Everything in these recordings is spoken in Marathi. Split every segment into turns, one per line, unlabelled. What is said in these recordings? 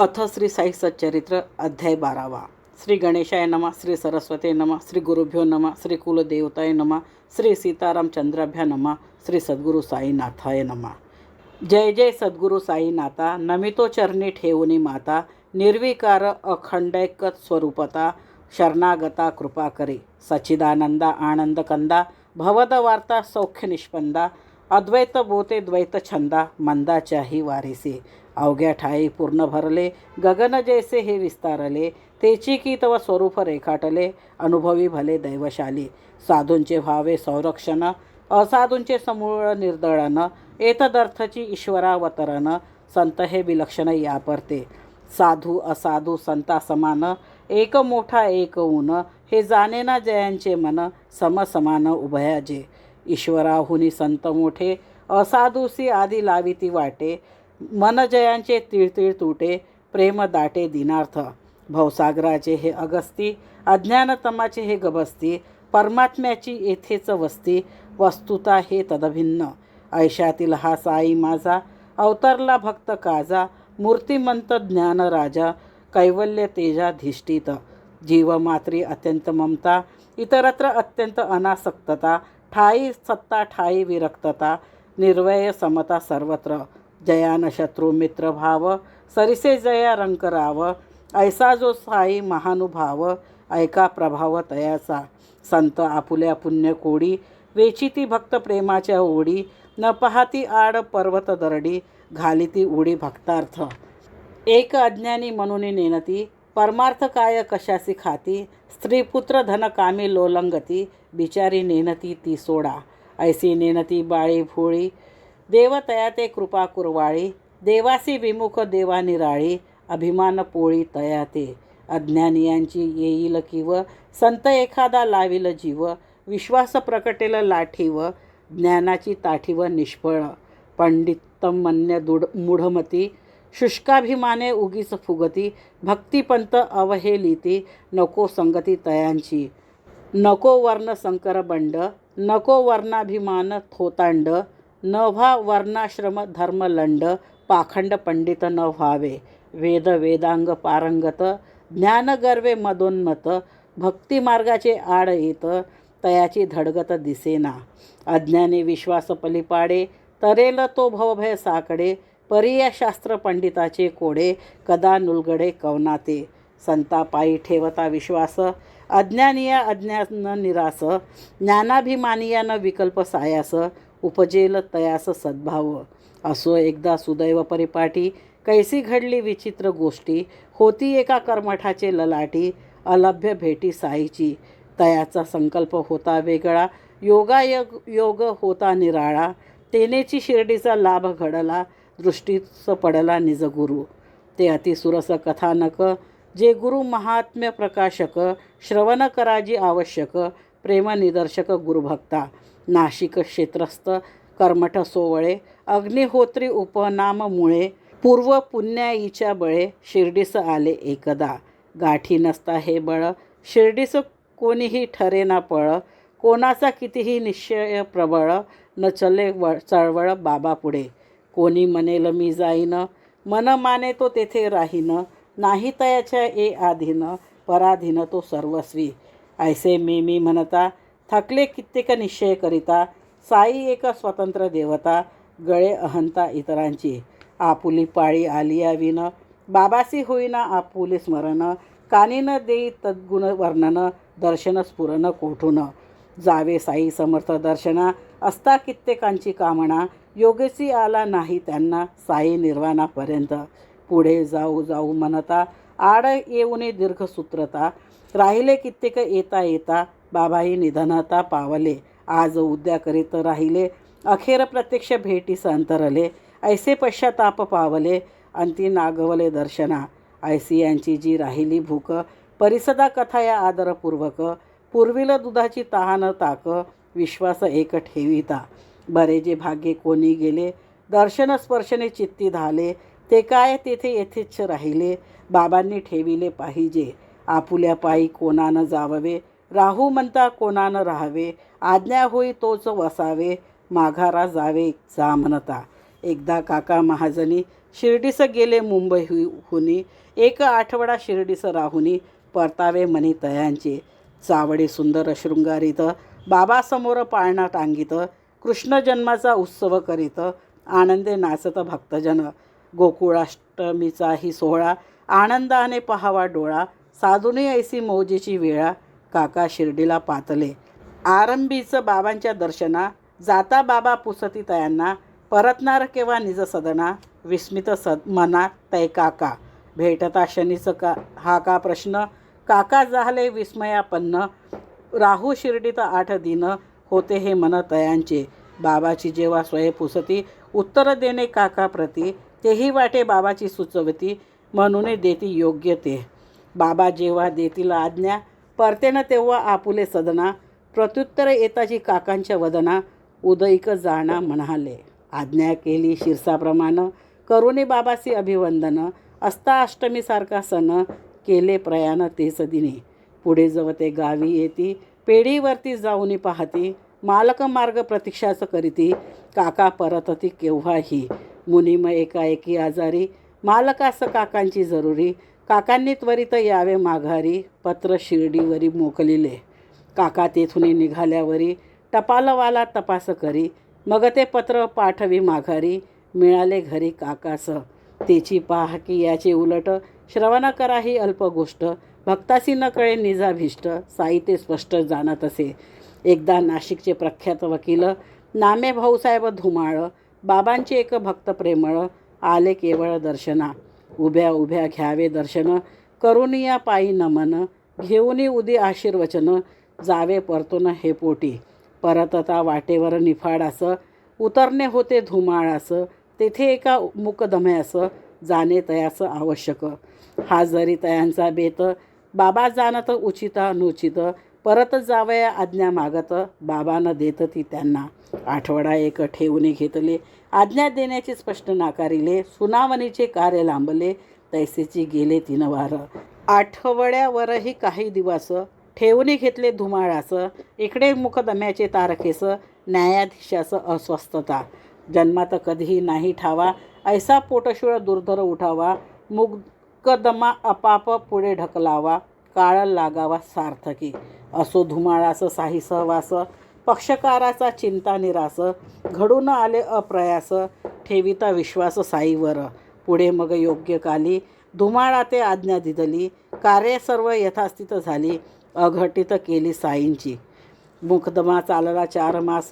अथ श्री साई सच्चरित्र अध्याय बारावा. श्री गणेशाय नमा श्री सरस्वते नमा श्री गुरुभ्यो नमा श्री कुलदेवताय नमा श्री सीतारामचंद्राभ्या नमा श्री सद्गुरु साईनाथाय नमा. जय जय सद्गुरु साईनाथा नमितो चरणी ठेवुनी माता निर्विकार अखंडैकत स्वरूपता शरणागता कृपा करे. सच्चिदानंदा आनंद कंदा भवद वार्ता सौख्य निष्पंदा अद्वैत बोते द्वैत छंदा मंदाच्याही वारिसी. अवघ्या ठाई पूर्ण भरले गगन जैसे हे विस्तारले तेची की तव स्वरूप रेखाटले अनुभवी भले दैवशाली. साधूंचे व्हावे संरक्षण असाधूंचे समूळ निर्दळन एतदर्थची ईश्वरावतरण संत हे विलक्षण यापरते. साधू असाधू संता समान एक मोठा एक ऊन हे जाणे ना जयांचे मन समसमान उभयाजे ईश्वराहुनी संत मोठे असाधूसी आदी लाविती वाटे मन जयांचे तिळतिळ तुटे प्रेम दाटे दिनार्थ. भवसागराचे हे अगस्ती अज्ञानतमाचे हे गबस्ती परमात्म्याची येथेच वस्ती वस्तुता हे तदभिन्न. ऐशातील हा साई माझा अवतरला भक्त काजा मूर्तिमंत ज्ञान राजा कैवल्य तेजाधिष्ठित जीवमात्री अत्यंत ममता इतरत्र अत्यंत अनासक्तता ठाई सत्ता ठाई विरक्तता निर्वय समता सर्वत्र. जयान शत्रू मित्र भाव सरिसे जया रंकराव ऐसा जो साई महानुभाव ऐका प्रभाव तयाचा. संत आपुल्या पुण्य कोडी वेचिती भक्त प्रेमाच्या ओढी न पाहती आड पर्वत दरडी घालिती उडी भक्तार्थ. एक अज्ञानी म्हणून नेनती परमार्थ काय कशासी खाती स्त्रीपुत्र धनकामी लोलंगती बिचारी नेनती ती सोडा. ऐसी नेनती बाळी भोळी देवतया ते कृपा कुरवाळी देवासी विमुख देवा निराळी अभिमान पोळी तया ते अज्ञानियांची येईल किव संत एखादा लाविल जीव विश्वास प्रकटेल लाठीव ज्ञानाची ताठीव निष्फळ. पंडितमन्य दुड मूढमती शुष्काभिमाने उगीच फुगती भक्तिपंत अवहेलिती नको संगती तयांची. नको वर्ण संकर बंड नको वर्णाभिमान थोतांड न व्हा वर्णाश्रम धर्मलंड पाखंड पंडित न व्हावे वेद वेदांग पारंगत ज्ञानगर्वे मदोन्मत भक्तिमार्गाचे आड येत तयाची धडगत दिसेना. अज्ञानी विश्वास पलिपाडे तरेल तो भवभय साकडे परिय शास्त्र पंडिताचे कोडे कदा नुलगडे कवनाते. संतापायी ठेवता विश्वास अज्ञानीय अज्ञान निरास ज्ञानाभिमानिया न विकल्प सायास उपजेल तयास सद्भाव. असो एकदा सुदैव परिपाठी कैसी घडली विचित्र गोष्टी होती एका कर्मठाचे ललाटी अलभ्य भेटी साईची. तयाचा संकल्प होता वेगळा योगायोग योग होता निराळा तेनेची शिर्डीचा लाभ घडला दृष्टीच पडला निजगुरु ते अतिसुरस कथानक जे गुरु महात्म्य प्रकाशक श्रवण कराजी आवश्यक प्रेम निदर्शक गुरुभक्ता. नाशिक क्षेत्रस्थ कर्मठ सोवळे अग्निहोत्री उपनाममुळे पूर्व पुण्याईच्या बळे शिर्डीस आले एकदा. गाठी नसता हे बळ शिर्डीस कोणीही ठरे ना पळ कोणाचा कितीही निश्चय प्रबळ न चले व चळवळ बाबा पुढे. कोणी म्हणेल मी जाईन मन माने तो तेथे राहीन नाही तयाच्या ए आधीन पराधीन तो सर्वस्वी. ऐसे मी मी म्हणता थकले कित्येक निश्चय करिता साई एक स्वतंत्र देवता गळे अहंता इतरांची. आपुली पाळी आलिया विन बाबासी होईना आपुले स्मरण कानीन देई तद्गुण वर्णन दर्शन स्फुरण कोठून. जावे साई समर्थ दर्शना असता कित्येकांची कामना योगेशी आला नाही त्यांना साई निर्वाणापर्यंत. पुढे जाऊ जाऊ म्हणता आड येऊने दीर्घसूत्रता राहिले कित्येक येता येता बाबाही निधनता पावले. आज उद्या करीत राहिले. अखेर प्रत्यक्ष भेटीस अंतरले ऐसे पश्चाताप पावले. अंती नागवले दर्शना. ऐसी यांची जी राहिली भूक. परिसदा कथा या आदरपूर्वक. पूर्वील दुधाची तहान ताक. विश्वास एक ठेविता. बरे जे भाग्य कोणी गेले. दर्शन स्पर्शने चित्ती झाले ते काय तेथे येथेच राहिले. बाबांनी ठेविले पाहिजे. आपुल्या पायी कोणानं जाववे? राहू म्हणता कोणानं राहावे? आज्ञा होई तोच वसावे. माघारा जावे जा म्हणता. एकदा काका महाजनी शिर्डीसं गेले मुंबई हुनी. एक आठवडा शिर्डीसं राहुनी परतावे मनी तयांचे. चावडे सुंदर शृंगारीत बाबासमोर पाळणा टांगीत. कृष्ण जन्माचा उत्सव करीत आनंदे नाचत भक्तजन. गोकुळाष्टमीचाही सोहळा आनंदाने पहावा डोळा. साधुनी ऐसी मौजेची वेळा काका शिर्डीला पातले. आरंभीचं बाबांच्या दर्शना जाता बाबा पुसती तयांना परतणार केव्हा निज सदना विस्मित सद मना तय काका. भेटता शनीचं का हा का प्रश्न? काका झाले विस्मयापन्न राहू शिर्डीत आठ दिन होते हे मन तयांचे. बाबाची जेव्हा स्वय पुसती उत्तर देणे काका प्रती तेही वाटे बाबाची सुचवती म्हणून देती योग्य ते. बाबा जेव्हा देतील आज्ञा परतेनं तेव्हा आपुले सदना प्रत्युत्तर येताची काकांच्या वदना उदयिक जाणा म्हणाले. आज्ञा केली शिरसाप्रमाणे करुणी बाबासी अभिवंदन असता अष्टमीसारखा सण केले प्रयाण तेच दिने. पुढे जवते गावी येती पेढीवरती जाऊनी पाहती मालक मार्ग प्रतीक्षाच करीती काका परतती केव्हाही. मुनिम एकाएकी आजारी मालकास काकांची जरुरी काकांनी त्वरित यावे माघारी. पत्र शिर्डीवरी मोकलिले. काका तेथून निघाल्यावरी टपालवाला तपास करी. मग ते पत्र पाठवी माघारी. मिळाले घरी काकास. तेची पाह की याचे उलट. श्रवण करा ही अल्प गोष्ट भक्तासी न कळे निजाभिष्ट. साहित्य स्पष्ट जाणत असे. एकदा नाशिकचे प्रख्यात वकील नामे भाऊसाहेब धुमाळ बाबांचे एक भक्त प्रेमळ आले केवळ दर्शना. उभ्या उभ्या घ्यावे दर्शन करून या पायी नमन घेऊनही उदी आशीर्वचन जावे परतून हे पोटी. परतता वाटेवर निफाडास उतरणे होते धुमाळास तेथे एका मुकदम्यास जाणे तयास आवश्यक. हा जरी तयांचा बेत बाबा जाणत उचिता नुचित परत जावया आज्ञा मागत बाबानं देत ती त्यांना. आठवडा एक ठेवून घेतले आज्ञा देण्याचे स्पष्ट नाकारिले सुनावणीचे कार्य लांबले तैसेची गेले तीन वार. आठवड्यावरही काही दिवस ठेवणे घेतले धुमाळाचं इकडे मुकदम्याचे तारखेस न्यायाधीशाचं अस्वस्थता. जन्मात कधीही नाही ठावा ऐसा पोटशूळ दुर्धर उठावा मुकदमा अपाप पुढे ढकलावा काळ लागावा सार्थकी. असो धुमाळास साही सहवास पक्षकाराचा चिंता निरास घडून आले अप्रयास ठेविता विश्वास साईवर. पुढे मग योग्य काली धुमाळा ते आज्ञा दिदली कार्य सर्व यथास्थित झाली अघटित केली साईंची. मुकदमा चालला चार मास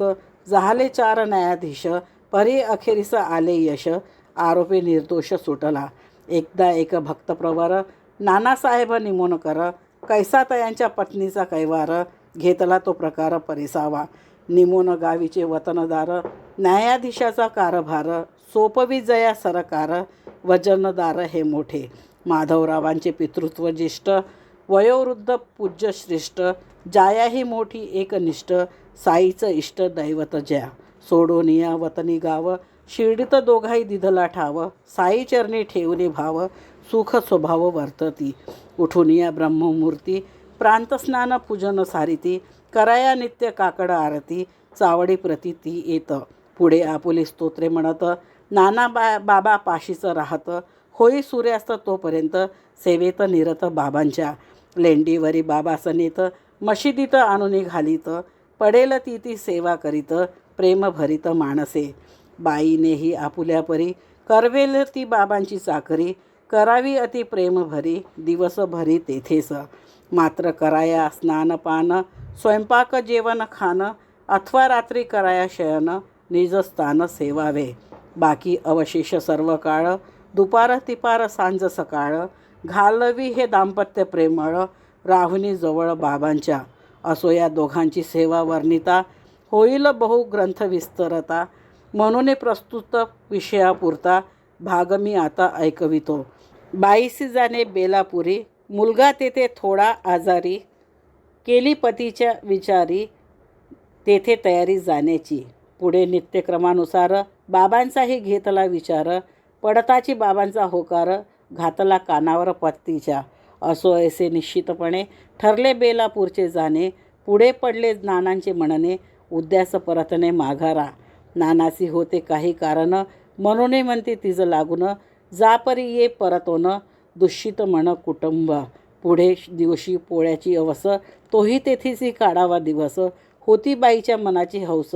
झाले चार न्यायाधीश परी अखेरीस आले यश आरोपी निर्दोष सुटला. एकदा एक भक्तप्रवर नानासाहेब निमोणकर कैसा तयांच्या पत्नीचा कैवार घेतला तो प्रकार परिसावा. निमोन गावीचे वतनदार न्यायाधीशाचा कारभार सोपवी जया सरकार वजनदार हे मोठे. माधवरावांचे पितृत्व ज्येष्ठ वयोवृद्ध पूज्य श्रेष्ठ जायाही मोठी एकनिष्ठ साईचं इष्ट दैवत ज्या. सोडोनिया वतनी गाव शिर्डीत दोघाही दिधला ठाव साई चरणी ठेवणे भाव सुख स्वभाव वर्तती. उठून ब्रह्ममूर्ती प्रांतस्नान पूजन सारिती कराया नित्य काकड आरती चावडी प्रती ती पुढे आपुली स्तोत्रे म्हणत नाना बा बाबा पाशीचं राहतं. होई सूर्यास्त तोपर्यंत सेवेत निरत बाबांच्या. लेंडीवरी बाबा सनेत मशिदीत आणून घालीत. पडेल ती ती सेवा करीत प्रेमभरीत माणसे. बाईनेही आपुल्या परी करवेल ती बाबांची चाकरी. करावी अति प्रेम भरी दिवस भरी तेथेच मात्र कराया स्नानपान स्वयंपाक जेवण खाणं अथवा रात्री कराया शयन निजस्थान सेवावे. बाकी अवशेष सर्व काळ दुपार तिपार सांज सकाळ घालवी हे दाम्पत्य प्रेमळ राहुनी जवळ बाबांच्या. असो या दोघांची सेवा वर्णिता होईल बहु ग्रंथ विस्तरता. म्हणून प्रस्तुत विषयापुरता भाग मी आता ऐकवितो. बाईसी जाणे बेलापुरी मुलगा तेथे थोडा आजारी केली पतीच्या विचारी तेथे तयारी जाण्याची. पुढे नित्यक्रमानुसार बाबांचाही घेतला विचार पडताची बाबांचा होकार घातला कानावर पत्तीच्या असो ऐसे निश्चितपणे ठरले बेलापूरचे जाणे पुढे पडले नानांचे म्हणणे उद्यास परतणे माघारा. नानासी होते काही कारण म्हणूनही म्हणते तिचं लागून जापरी ये परतोनं दुष्शित म्हण कुटुंब. पुढे दिवशी पोळ्याची अवस तोही तेथीसी काढावा दिवस. होती बाईच्या मनाची हौस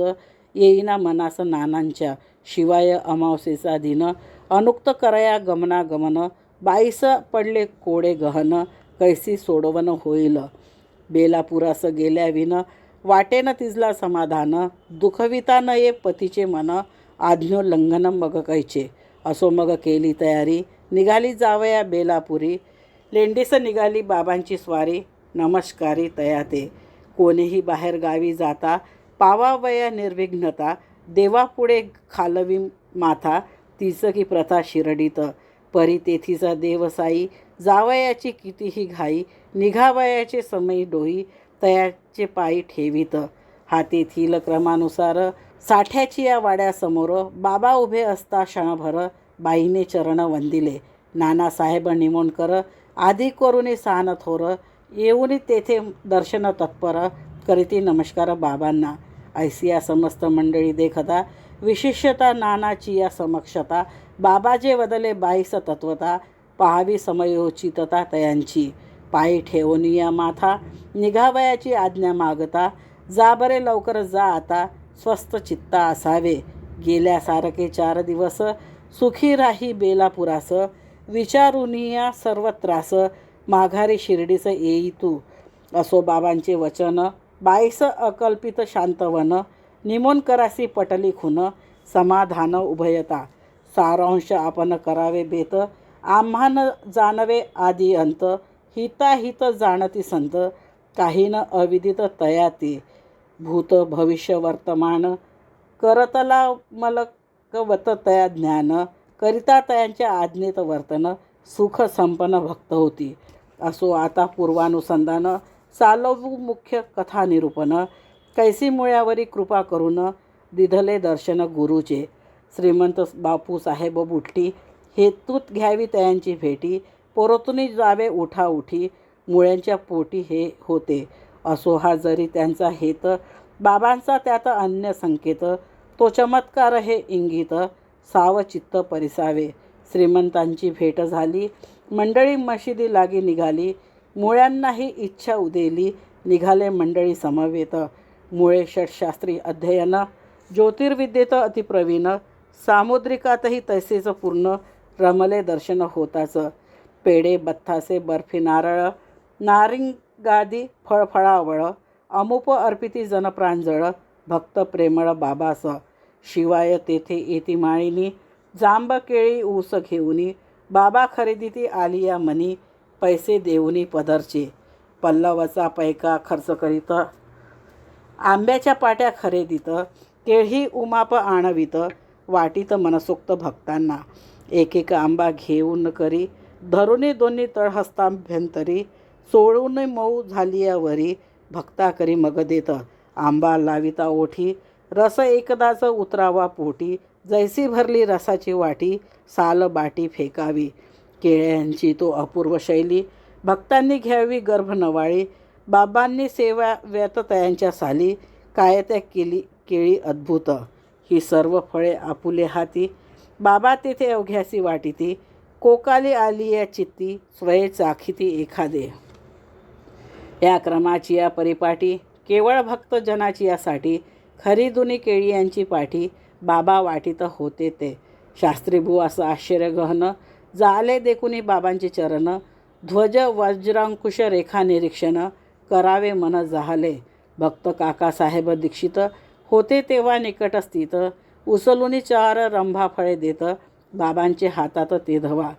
येईना मनास नानांच्या. शिवाय अमावसेचा दिन अनुक्त करया गमना गमन बाईस पडले कोडे गहन कैसी सोडवण होईल. बेलापुरास गेल्या विन वाटेन तिजला समाधान. दुखविता न ये पतीचे मन आज्ञो मग कैचे. असो मग केली तयारी निघाली जावया बेलापुरी. लेंडीस निघाली बाबांची स्वारी. नमस्कारी तयाते. कोणीही बाहेर गावी जाता पावावया निर्विघ्नता देवापुढे खालवी माथा तिचं की प्रथा शिरडीत. परी तेथीचा देवसाई जावयाची कितीही घाई निघावयाचे समयी डोई तयाचे पायी ठेवीत. हा तेथील क्रमानुसार साठ्याची या वाड्यासमोर बाबा उभे असता क्षणभर बाईने चरण वंदिले. नानासाहेब निमोणकर आधी करुनी सहान थोर येऊन तेथे दर्शन तत्पर करीती नमस्कार बाबांना. ऐसिया समस्त मंडळी देखता विशिष्यता नानाची या समक्षता बाबाजे बदले बाईस तत्वता पहावी समयोचितता तयांची. पायी ठेवून या माथा निघावयाची आज्ञा मागता जा बरे लवकर जा आता स्वस्थ चित्ता असावे. गेल्यासारखे चार दिवस सुखी राही बेलापुरास विचारुनिया सर्व त्रास माघारी शिर्डीचं येई तू. असो बाबांचे वचन बाईस अकल्पित शांतवन निमोन करासी पटली खुन समाधान उभयता. सारांश आपण करावे बेत आम्हान जाणवे आदी अंत हिताहित जाणती संत काही न अविदित तयाती. भूत भविष्य वर्तमान करतला मलकवत तया ज्ञान करिता तयांच्या आज्ञेत वर्तन सुख संपन्न भक्त होती. असो आता पूर्वानुसंधान चालवू मुख्य कथा निरूपण कैसी मुळ्यावरी कृपा करून दिधले दर्शन गुरुचे. श्रीमंत बापू साहेब बुट्टी हेतूत घ्यावी तयांची भेटी पोरतुनी जावे उठा उठी मुळ्यांच्या पोटी हे होते. असो हा जरी त्यांचा हेत बाबांचा त्यात अन्य संकेत तो चमत्कार हे इंगित सावचित्त परिसावे. श्रीमंतांची भेट झाली. मंडळी मशिदी लागी निघाली. मुळ्यांनाही इच्छा उदेली. निघाले मंडळी समवेत. मुळे षटशास्त्री अध्ययन. ज्योतिर्विद्येत अतिप्रवीण. सामुद्रिकातही तैसेच पूर्ण. रमले दर्शन होताच. पेढे बत्थासे बर्फी नारळ. नारिंगादी फळफळावळ. अमुप अर्पिती जनप्रांजळ. भक्त प्रेमळ बाबास. शिवाय तेथे येती माळिनी जांब केळी ऊस घेऊनी बाबा खरेदी आली आलिया मनी पैसे देऊनी पदरचे. पल्लवाचा पैका खर्च करीत आंब्याच्या पाट्या खरेदीत केळी उमाप आणवीत वाटीत मनसोक्त भक्तांना. एकेक आंबा घेऊन करी धरुणी दोन्ही तळहस्ताभ्यंतरी सोडून मऊ झाली झालियावरी भक्ता करी मग देत. आंबा लाविता ओठी रस एकदाच उतरावा पोटी जैसी भरली रसाची वाटी साल बाटी फेकावी. केळ्यांची तो अपूर्व शैली भक्तांनी घ्यावी गर्भ नवाळी बाबांनी सेवा व्यततयांच्या साली काय त्या केली केळी अद्भुत. ही सर्व फळे आपुले हाती बाबा तेथे अवघ्यासी वाटीती कोकाली आली या चित्ती स्वय चाखिती एखादे. या क्रमाची या परिपाटी केवळ भक्त जनाची यासाठी खरी दुनी केळी यांची पाठी बाबा वाटीत होते ते. शास्त्रीभू असं आश्चर्य गहन जाले देखुनी बाबांचे चरण ध्वज वज्रांकुश रेखा निरीक्षण करावे मन जाहले. भक्त काकासाहेब दीक्षित होते तेव्हा निकट स्थित उचलून चार रंभा फळे देत बाबांचे हातात ते धवा.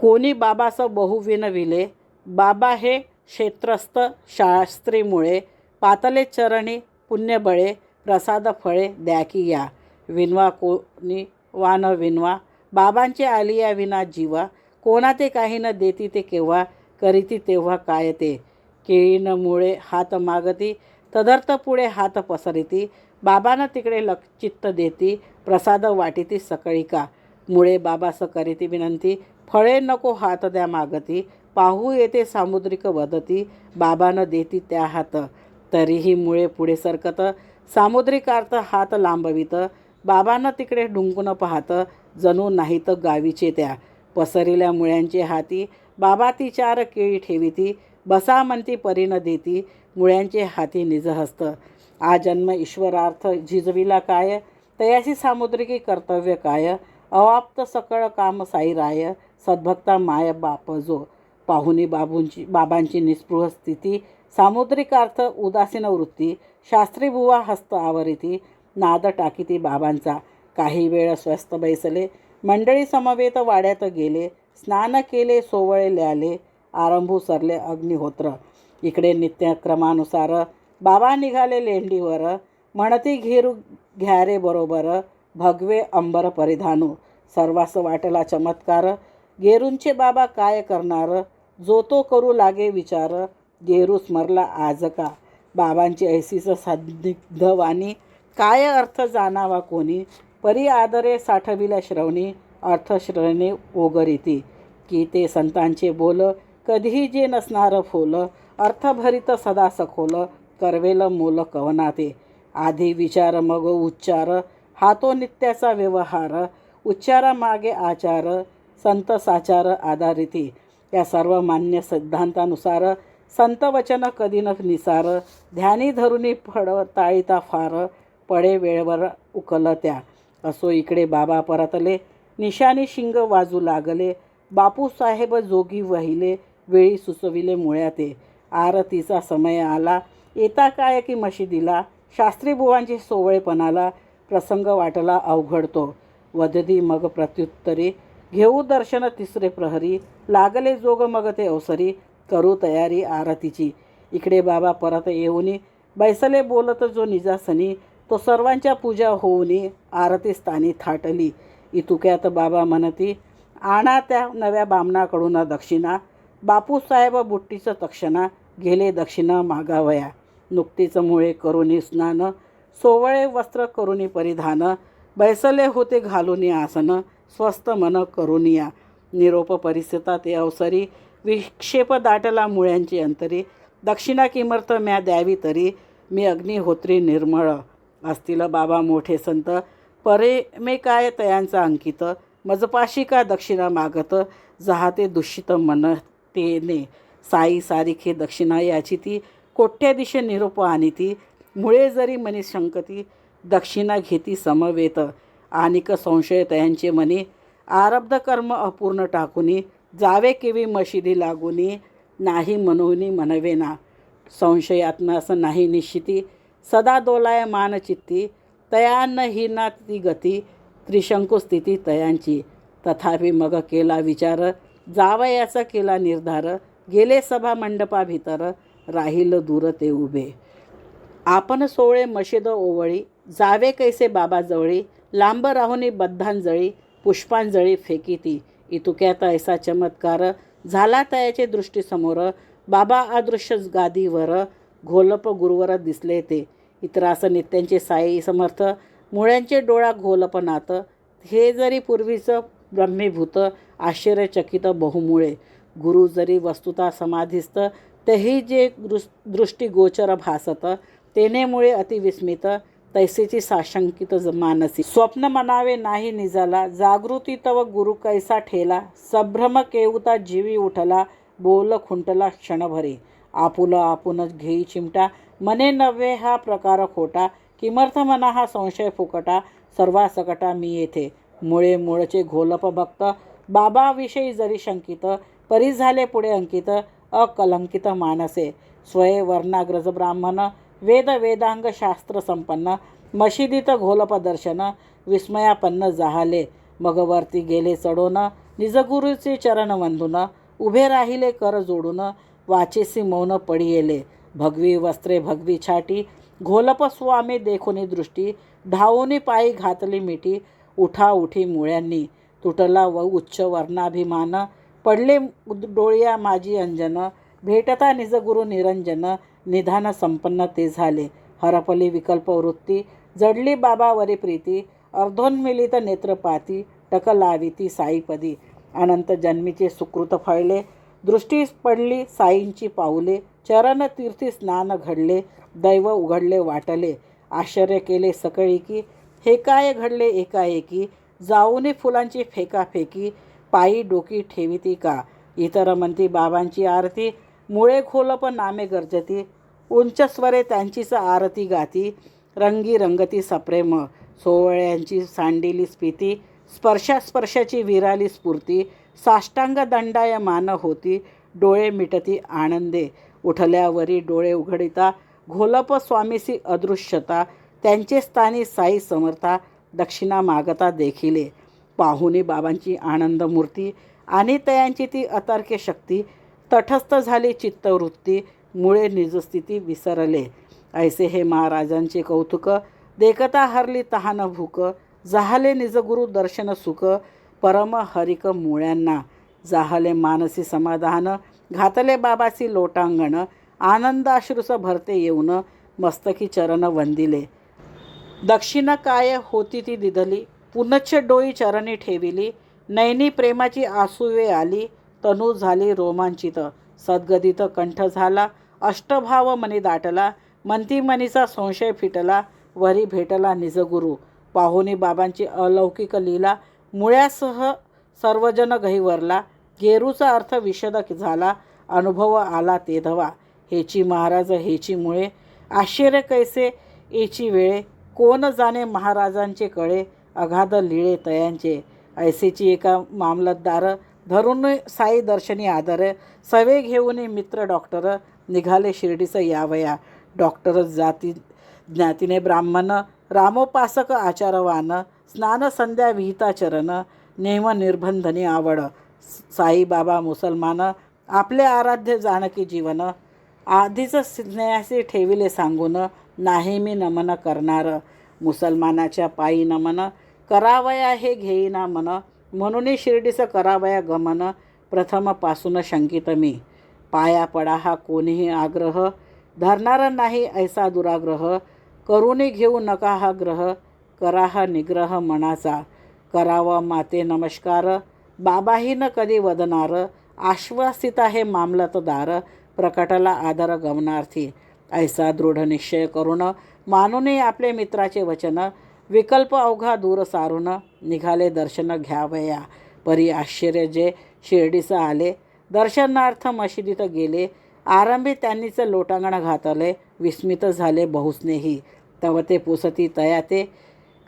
कोणी बाबास बहुविन विले बाबा हे क्षेत्रस्थ शास्त्रीमुळे पातले चरणी पुण्यबळे प्रसाद फळे द्या की या. विनवा कोणी वा न विनवा बाबांचे आलिया विना जीवा. कोणा ते काही न देती ते केव्हा करीती तेव्हा काय ते. केळी न मुळे हात मागती तदर्थ पुढे हात पसरिती. बाबांना तिकडे लक चित्त देती प्रसाद वाटीती सकळी का. मुळे बाबास करीती विनंती फळे नको हात द्या मागती. पाहू येते सामुद्रिक वदती बाबानं देती त्या हात. तरीही मुळे पुढे सरकत. सामुद्रिकार्थ हात लांबवित. बाबांना तिकडे ढुंकून पाहत. जणू नाही तर गावीचे त्या. पसरिल्या मुळ्यांचे हाती. बाबा ती चार केळी ठेविती. बसा म्हणती परीन देती. मुळ्यांचे हाती निजहस्त आ जन्म ईश्वरार्थ झिजविला काय? तयाशी सामुद्रिकी कर्तव्य काय? अवाप्त सकळ काम साईराय सद्भक्ता माय बाप जो. पाहुनी बाबूंची बाबांची निस्पृह स्थिती. सामुद्रिकार्थ उदासीन वृत्ती शास्त्रीभुवा हस्त आवरिती नाद टाकीती बाबांचा. काही वेळ स्वस्त बैसले मंडळी समवेत वाड्यात गेले स्नान केले सोवळे ल्याले आरंभू सरले अग्निहोत्र. इकडे नित्यक्रमानुसार बाबा निघाले लेंडीवर म्हणती घेरू घ्यारे बरोबर भगवे अंबर परिधानू. सर्वास वाटला चमत्कार गेरूंचे बाबा काय करणार जो तो करू लागे विचार गेरू स्मरला आज का? बाबांची ऐसीचं संदिग्ध वाणी काय अर्थ जाणावा कोणी? परी आदरे साठविल्या श्रवणी अर्थश्रवणी ओगरिती. की ते संतांचे बोल कधीही जे नसणारं फोल अर्थभरित सदा सखोल करवेल मोल कवनाते. आधी विचार मग उच्चार हातो नित्याचा व्यवहार उच्चारामागे आचार संत साचार आधारिती. या सर्व मान्य सिद्धांतानुसार संत वचन कधी न निसार ध्यानी धरुनी फड ताळीता फार पडे वेळवर उकल त्या असो इकडे बाबा परतले निशानी शिंग वाजू लागले बापूसाहेब जोगी वहिले वेळी सुचविले मुळ्याते. आरतीचा समय आला येता काय की मशिदीला शास्त्री बुवांची सोवळेपणाला प्रसंग वाटला अवघडतो. वददी मग प्रत्युत्तरी घेऊ दर्शन तिसरे प्रहरी लागले जोग मग ते अवसरी करू तयारी आरतीची. इकडे बाबा परत येऊनी बैसले बोलत जो निजासनी तो सर्वांच्या पूजा होऊनी आरती स्थानी थाटली. इतुक्यात बाबा म्हणती आणा त्या नव्या बामणाकडून दक्षिणा. बापूसाहेब बुट्टीचं तक्षणा गेले दक्षिणा मागावया. नुकतीचं मुळे करुणी स्नान सोवळे वस्त्र करुणी परिधान. बैसले होते घालूनी आसन स्वस्त मन करुनिया निरोप परिस्थिता ते अवसरी विक्षेप दाटला मुळ्यांची अंतरी. दक्षिणा किमर्थ म्या द्यावी तरी. मी अग्निहोत्री निर्मळ असतील बाबा मोठे संत. परे मे काय तयांचा अंकित? मजपाशी का दक्षिणा मागत? जहाते दुषित मन तेने. साई सारिखे दक्षिणा याची ती कोठ्या दिशे निरूप आणि ती मुळे जरी मनी शंकती दक्षिणा घेती समवेत. आनिक संशय तयांचे मनी. आरब्ध कर्म अपूर्ण टाकुनी. जावे केवी मशिदी लागुनी नाही मनोनी संशयातनं असं नाही निश्चिती सदा दोलाय मानचित्ती तयान्न ही ना ती गती त्रिशंकू स्थिती तयांची. तथापि मग केला विचार जावयाचा केला निर्धार गेले सभा मंडपाभितर राहील दूर ते उभे. आपण सोळे मशिद ओवळी जावे कैसे बाबा जवळी लांब राहुनी बद्धांजळी पुष्पांजळी फेकीती. इतुक्यात ऐसा चमत्कार झाला तयाचे दृष्टीसमोर. बाबा अदृश्यच गादीवर घोलप गुरुवर दिसले ते. इतरास नित्यांचे साई समर्थ मुळ्यांचे डोळा घोलपनात. हे जरी पूर्वीचं ब्रह्मीभूत आश्चर्यचकित बहुमुळे. गुरु जरी वस्तुता समाधिस्त तेही जे दृ दृष्टीगोचर भासत तेनेमुळे अतिविस्मित. तैसेची साशंकित ज- मानसी. स्वप्न मनावे नाही निजाला. जागृती तव गुरु कैसा ठेला. संभ्रम केवता जीवी उठला. बोल खुंटला क्षणभरी. आपुल आपुनच घेई चिमटा. मने नव्हे हा प्रकार खोटा. किमर्थ मना हा संशय फुकटा. सर्वासकटा मी येथे. मुळे मुळचे घोलप भक्त. बाबाविषयी जरी शंकित. परी झाले पुढे अंकित. अकलंकित मानसे. स्वये वर्णाग्रज ब्राह्मण. वेद वेदांग शास्त्र संपन्न मशिदीत घोलप दर्शन विस्मयापन्न जाहले. मग वरती गेले चढून निजगुरूचे चरण वंदून उभे राहिले कर जोडून वाचेसी मौन पडियेले. भगवी वस्त्रे भगवी छाटी घोलप स्वामी देखुनी दृष्टी धावोनी पायी घातली मिठी उठा उठी मुळ्यांनी. तुटला व उच्च वर्णाभिमान पडले डोळ्या माझी अंजन भेटता निजगुरु निरंजन निधान संपन्न ते झाले. हरपली विकल्प वृत्ती जडली बाबावरी प्रीती अर्धोन्मिलित नेत्रपाती टक लाविती साईपदी. अनंत जन्मीचे सुकृत फळले दृष्टी पडली साईंची पाऊले चरण तीर्थी स्नान घडले दैव उघडले वाटले. आश्चर्य केले सकळी की हे काय घडले एकाएकी जाऊने फुलांची फेकाफेकी पायी डोकी ठेविती का? इतर म्हणती बाबांची आरती मुळे खोलप नामे गर्जती. उंच स्वरे त्यांचीच आरती गाती. रंगी रंगती सप्रेम. सोवळ्यांची सांडिली स्फिती. स्पर्शास्पर्शाची विराली स्फूर्ती. साष्टांग दंडाय मान होती. डोळे मिटती आनंदे. उठल्यावरी डोळे उघडिता. घोलप स्वामीसी अदृश्यता. त्यांचे स्थानी साई समर्था. दक्षिणा मागता देखिले. पाहुनी बाबांची आनंद मूर्ती आणि तयांची ती अतार्क्य शक्ती. तटस्थ झाली चित्तवृत्ती मुळे निजस्थिती विसरले. ऐसे हे महाराजांचे कौतुक देखता हरली तहान भूक जाहले निजगुरु दर्शन सुख परम हरिक मुळ्यांना. जाहले मानसी समाधान घातले बाबाची लोटांगण आनंदाश्रुस भरते येऊन मस्तकी चरण वंदिले. दक्षिण काय होती ती दिदली पुनच्छ डोई चरणी ठेविली नैनी प्रेमाची आसुवे आली तनू झाली रोमांचित. सद्गदित कंठ झाला. अष्टभाव मनी दाटला. मंती मनीचा संशय फिटला. वरी भेटला निजगुरू. पाहुनी बाबांची अलौकिक लीला मुळ्यासह सर्वजन गहिवरला गेरूचा अर्थ विशदक झाला. अनुभव आला तेधवा हेची महाराज हेची मुळे. आश्चर्य कैसे? एची वेळे. कोण जाणे महाराजांचे कळे? अगाध लिळे तयांचे. ऐसेची एका मामलतदार धरून साई दर्शनी आदर सवे घेऊन मित्र डॉक्टर निघाले शिर्डीचं यावया. डॉक्टर जाती ज्ञातीने ब्राह्मण रामोपासक आचारवान स्नान संध्या विहिताचरण नेम निर्बंधनी आवड. साईबाबा मुसलमान आपले आराध्य जानकी जीवन. आधीच स्नेहासी ठेविले सांगून नाही मी नमन करणार. मुसलमानाच्या पायी नमन करावया हे घेईना मन. म्हणूनही शिर्डीचं करावया गमन प्रथमपासून शंकित मी. पाया पडा हा कोणीही आग्रह धरणार नाही ऐसा दुराग्रह. करूनी घेऊ नका हा ग्रह करा हा निग्रह मनाचा. करावा माते नमस्कार बाबाही न कधी वदनार. आश्वासित आहे मामलतदार प्रकटाला आदर गमनार्थी. ऐसा दृढ निश्चय करून मानूनही आपले मित्राचे वचन विकल्प अवघा दूर सारून निघाले दर्शन घ्यावया. परी आश्चर्य जे शिर्डीचं आले. दर्शनार्थ मशिदीत गेले. आरंभी त्यांनीच लोटांगण घातले. विस्मित झाले बहुस्नेही. तव ते पुसती तयाते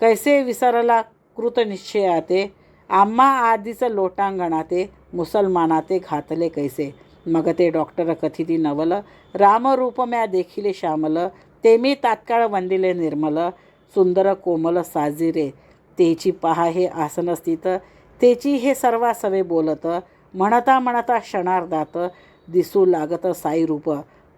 कैसे विसरला कृतनिश्चयाते आम्हा आधीचं लोटांगणाते. मुसलमानाते घातले कैसे. मग ते डॉक्टर कथिती नवल. रामरूप म्या देखिले श्यामल. ते मी तात्काळ वंदिले निर्मल. सुंदर कोमल साजिरे तेची पहा हे आसन स्थित तेची हे सर्वा सवे बोलत म्हणता म्हणता क्षणार्धात दिसू लागत साई रूप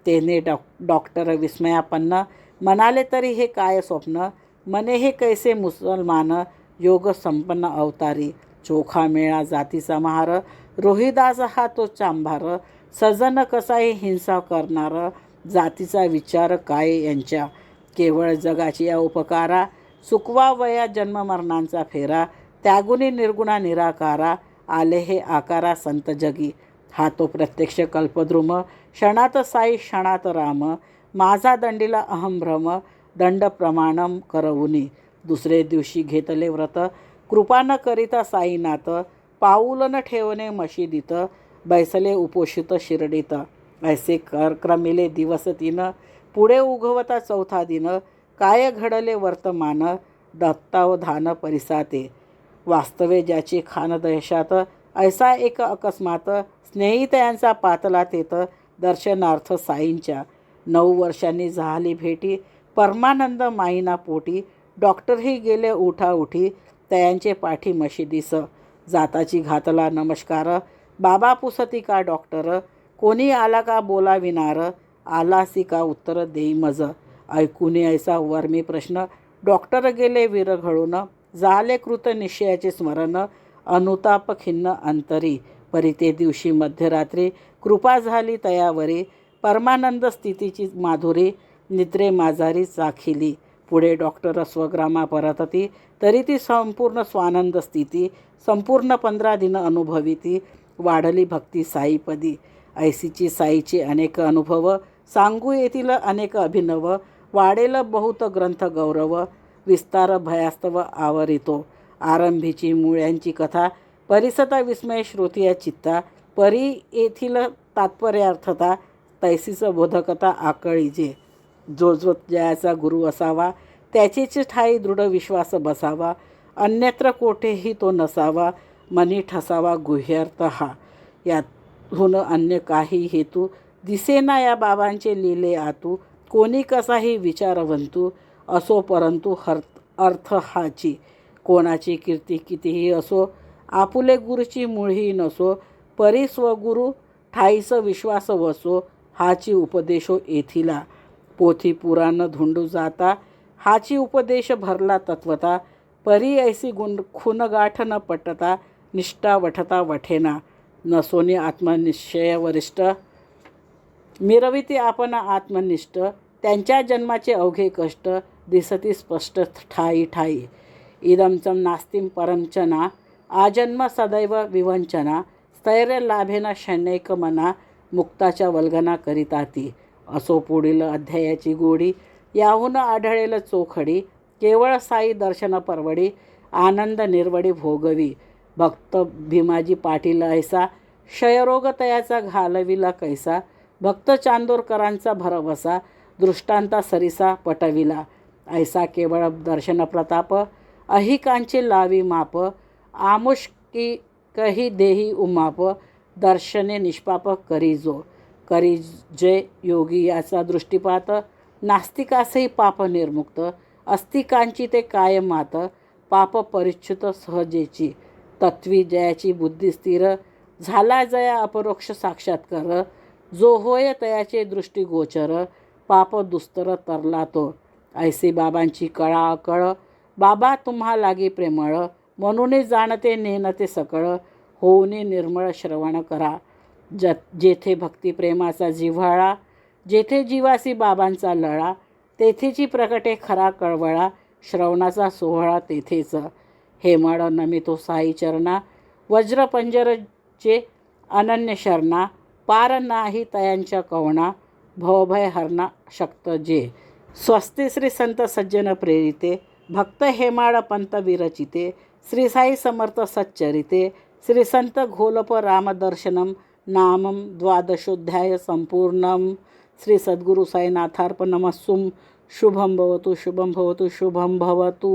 तेने डॉ डॉक्टर विस्मयापन्न म्हणाले तरी हे काय स्वप्न? मने हे कैसे मुसलमान? योग संपन्न अवतारी चोखा मेळा जातीचा महार रोहिदास हा तो चांभार सजन कसाही हिंसा करणार जातीचा विचार काय यांच्या? केवळ जगाची या उपकारा सुकवावया जन्ममरणांचा फेरा त्यागुनी निर्गुणा निराकारा आले हे आकारा संत जगी. हा तो प्रत्यक्ष कल्पद्रुम क्षणात साई क्षणात राम. माझा दंडीला अहम भ्रम दंड प्रमाणम करवुनी. दुसरे दिवशी घेतले व्रत कृपा न करिता साईनाथ. पाऊल न ठेवणे मशिदीत बैसले उपोषित शिरडीत. ऐसे कर क्रमिले दिवस तीन पुढे उगवता चौथा दिन काय घडले वर्तमान दत्तावधान परिसाते. वास्तवे ज्याची खानदेशात ऐसा एक अकस्मात स्नेहितयांचा पातला तेत दर्शनार्थ साईंच्या. नऊ वर्षांनी झाली भेटी परमानंद माईना पोटी डॉक्टरही गेले उठाउठी तयांचे पाठी मशिदीस जाताची घातला नमस्कार बाबा पुसती का डॉक्टर कोणी आला का बोला बोलाविनार आलासी का उत्तर देई मज. ऐकून ऐसा वर्मी प्रश्न. डॉक्टर गेले विरघळून झाले कृत निश्चयाचे स्मरण. अनुताप खिन्न अंतरी. परी ते दिवशी मध्यरात्री कृपा झाली तयावरी. परमानंद स्थितीची माधुरी. निद्रे माझारी चाखिली. पुढे डॉक्टर स्वग्रामा परतती. तरी ती संपूर्ण स्वानंद स्थिती. संपूर्ण पंधरा दिन अनुभविती. वाढली भक्ती साईपदी. ऐसीची साईची अनेक अनुभव. सांगू येतील अनेक अभिनव वाढेल बहुत ग्रंथ गौरव विस्तार भयास्तव आवरितो. आरंभीची मुळ्यांची कथा परिसता विस्मय श्रोतिया चित्ता परी येथील तात्पर्यार्थता तैसीच बोधकता आकळी जे. जो जो जयाचा गुरु असावा त्याचीच ठाई दृढ विश्वास बसावा अन्यत्र कोठेही तो नसावा मनी ठसावा गुह्यर्थ हा. यातून अन्य काही हेतू दिसेना या बाबांचे लिले आतू कोणी कसाही विचारवंतू असो परंतु हर अर्थ हाची. कोणाची कीर्ती कितीही असो आपुले गुरुची मुळही नसो परी स्वगुरु ठाईस विश्वास वसो हाची उपदेशो येथीला. पोथी पुराण धुंडू जाता हाची उपदेश भरला तत्वता परी ऐसी गुण खुनगाठ न पटता निष्ठा वठता वठेना. नसोनी आत्मनिश्चय वरिष्ठ मिरविती आपण आत्मनिष्ठ त्यांच्या जन्माचे अवघे कष्ट दिसती स्पष्ट ठाई ठाई. इदमचम नास्तिं परमचना आजन्म सदैव विवंचना स्थैर्य लाभेना शनैक मना मुक्ताच्या वल्गना करिता ती असो पुढील अध्यायाची गोडी याहून आढळेल चोखडी केवळ साई दर्शन परवडी आनंद निर्वडी भोगवी. भक्त भीमाजी पाटील ऐसा क्षयरोग तयाचा घालविला कैसा भक्त चांदोरकरांचा भरवसा दृष्टांता सरिसा पटविला. ऐसा केवळ दर्शन प्रताप अहिकांचे लावी माप आमुष्की कही देही उमाप दर्शने निष्पाप करी जो. करी जे योगी याचा दृष्टीपात नास्तिकासही पाप निर्मुक्त अस्तिकांची ते कायम मात पाप परिच्छुत सहजेची. तत्वी जयाची बुद्धी स्थिर झाला जया अपरोक्ष साक्षात्कार जो होय तयाचे दृष्टीगोचर पाप दुस्तर तरला तो ऐसे बाबांची कळा अकळ बाबा तुम्हा लागी प्रेमळ म्हणून जाणते नेनते सकळ होऊने निर्मळ श्रवण करा. ज जेथे भक्तिप्रेमाचा जिव्हाळा जेथे जीवासी बाबांचा लळा तेथेची प्रकटे खरा कळवळा श्रवणाचा सोहळा तेथेच. हेमाळ नमितो साई चरणा वज्रपंजरचे अनन्य शरणा पार नाही तयांच्या कवणा भवभय हरणा शक्त जे. स्वस्ती श्री संत सज्जन प्रेरिते भक्त हेमाड पंत विरचिते श्री साई समर्थ सच्चरिते श्री संत घोलप रामदर्शनम नामम द्वादशोध्याय संपूर्णम. श्री सद्गुरु साईनाथार्पणमस्सुम शुभं भवतु शुभं भवतु शुभं भवतु.